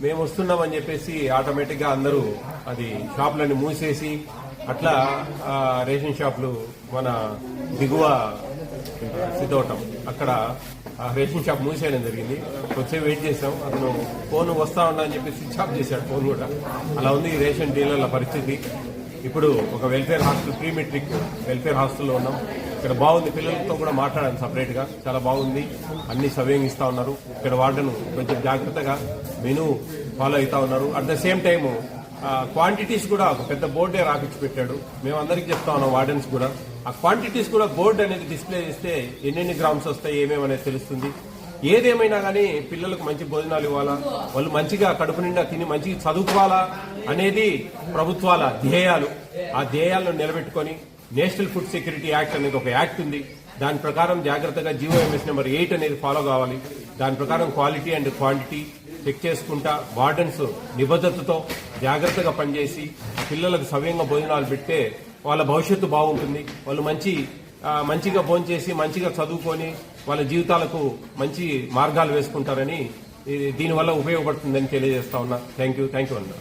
మేము వస్తున్నామని చెప్పేసి ఆటోమేటిక్గా అందరూ అది షాపులన్నీ మూసేసి అట్లా ఆ, రేషన్ షాపులు మన దిగువ సిద్ధవటం. అక్కడ ఆ రేషన్ షాప్ మూసేయడం జరిగింది. వచ్చే వెయిట్ చేసాం అతను ఫోన్ వస్తా ఉన్నా అని చెప్పి స్విచ్ ఆఫ్ చేశాడు ఫోన్ కూడా. అలా ఉంది ఈ రేషన్ డీలర్ల పరిస్థితి. ఇప్పుడు ఒక welfare hostel pre matric welfare హాస్టల్లో ఉన్నాం. ఇక్కడ బాగుంది. పిల్లలతో కూడా మాట్లాడాను సపరేట్గా. చాలా బాగుంది. అన్ని సవ్యంగా ఇస్తా ఉన్నారు. ఇక్కడ వార్డెన్ కొంచెం జాగ్రత్తగా మెను ఫాలో అవుతా ఉన్నారు. At the same time quantities కూడా ఒక పెద్ద బోర్డే రాపించి పెట్టాడు. మేము అందరికి చెప్తా ఉన్నాం వార్డెన్స్ కూడా. ఆ క్వాంటిటీస్ కూడా బోర్డు అనేది డిస్ప్లే చేస్తే ఎన్నెన్ని గ్రామ్స్ వస్తాయి ఏమేమి అనేది తెలుస్తుంది. ఏదేమైనా కానీ పిల్లలకు మంచి భోజనాలు ఇవ్వాలా? వాళ్ళు మంచిగా కడుపు నిండా తిని మంచిగా చదువుకోవాలా? అనేది ప్రభుత్వాల ధ్యేయాలు. ఆ ధ్యేయాలను నిలబెట్టుకొని నేషనల్ ఫుడ్ సెక్యూరిటీ యాక్ట్ అనేది ఒక యాక్ట్ ఉంది. దాని ప్రకారం జాగ్రత్తగా జీవోఎంఎస్ నెంబర్ ఎయిట్ అనేది ఫాలో కావాలి. దాని ప్రకారం క్వాలిటీ అండ్ క్వాంటిటీ చెక్ చేసుకుంటా వార్డెన్స్ నిబద్ధతతో జాగ్రత్తగా పనిచేసి పిల్లలకు సవ్యంగా భోజనాలు పెడితే వాళ్ళ భవిష్యత్తు బాగుంటుంది. వాళ్ళు మంచి మంచిగా భోంచేసి మంచిగా చదువుకొని వాళ్ళ జీవితాలకు మంచి మార్గాలు వేసుకుంటారని దీనివల్ల ఉపయోగపడుతుందని తెలియజేస్తా ఉన్నా. థ్యాంక్ యూ థ్యాంక్ యూ అన్నా.